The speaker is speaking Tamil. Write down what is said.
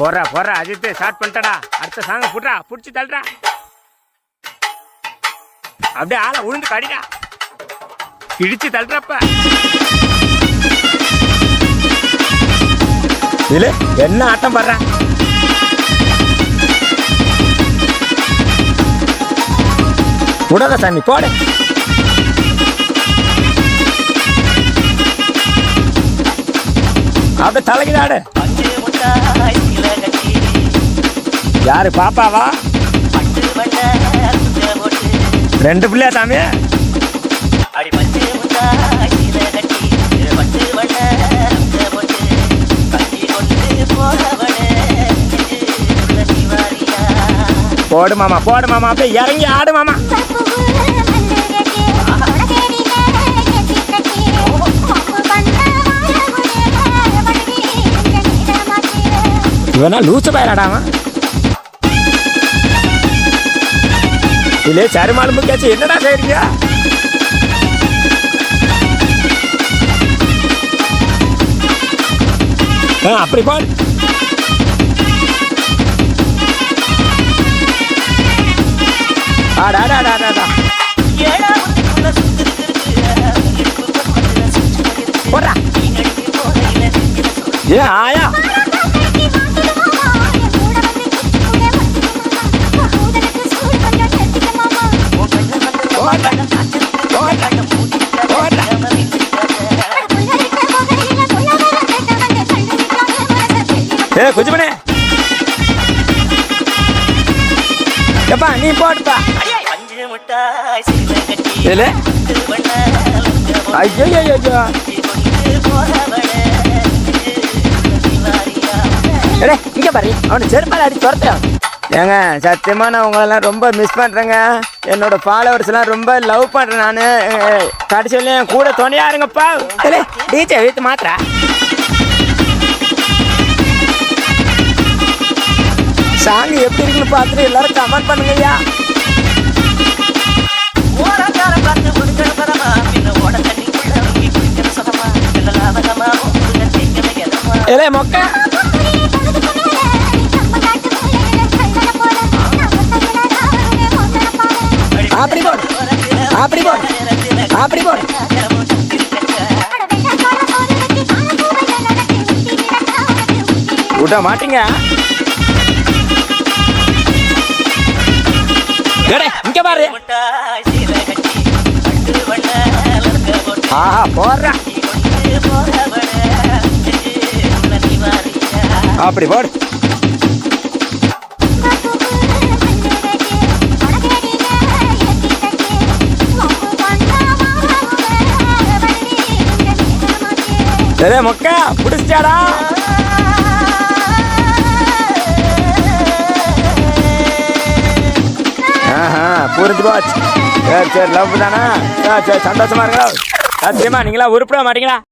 போறா போறா அஜித் ஸ்டார்ட் பண்ணிட்டடா அடுத்த சாங்க புட்றா புடிச்சு தள்ளுறா. அப்படியே ஆளை உளுந்து கடிடா. இடிச்சு தள்ளுறப்ப. இல்ல என்ன ஆட்டம் படுற? விடாத சாமி போடு. அப்படியே தலைக்குதாடு யாரு பாப்பாவா? ரெண்டு பிள்ளையா சாமி? போடு மாமா போடு மாமா அப்படியே இறங்கி ஆடு மாமா. இவனா லூசு பயிராடாமா இல்லே சருமாலும்பு கேச்சு என்னடா செய்றீங்க? ஆ, அப்படி போடு ஆடா ஆடா ஆடா ஆடா. ஏ குஜிமனே எப்பா நீ போடுப்பா. பஞ்சு முட்டாய் சில கட்டி இல்ல பட்டு வண்ண லங்க போட்டு ஐயோ ஐயோ ஐயோ கொண்டு போறவனே பாரு. அவனை செருப்பால அடி துரத்துறான். ஏங்க சத்தியமா நான் உங்களெல்லாம் ரொம்ப மிஸ் பண்ணுறேங்க என்னோட ஃபாலோவர்ஸ்லாம் ரொம்ப லவ் பண்ணுறேன் நான். கடைசியில என் கூட துணையா இருங்கப்பா. டீச்சர் வீட்டு மாத்திரா சாங் எப்படி இருக்குன்னு பார்த்துட்டு எல்லாரும் கமெண்ட் பண்ணுங்க ஐயா ஓரக்கார பார்த்து முடிக்கணும் பரமா பின்ன ஓட தண்ணிக்குள்ள வாங்கி குடிக்கிற சுகமா பின்ன லாபகமா முருக தேய்க்கணும் எதமா? ஏலே மொக்க. அப்படி போடு. அப்படி போடு. அப்படி போடு. விட மாட்டீங்க. இங்க பாரு. ஆஹா போடுறா. அப்படி போடு. ஏலே மொக்க பிடிச்சிட்டாடா புரிஞ்சு போச்சு சரி சரி லவ் தானா? சரி சரி சந்தோஷமா இருங்க. சத்தியமா நீங்களா உருப்பிட மாட்டீங்களா?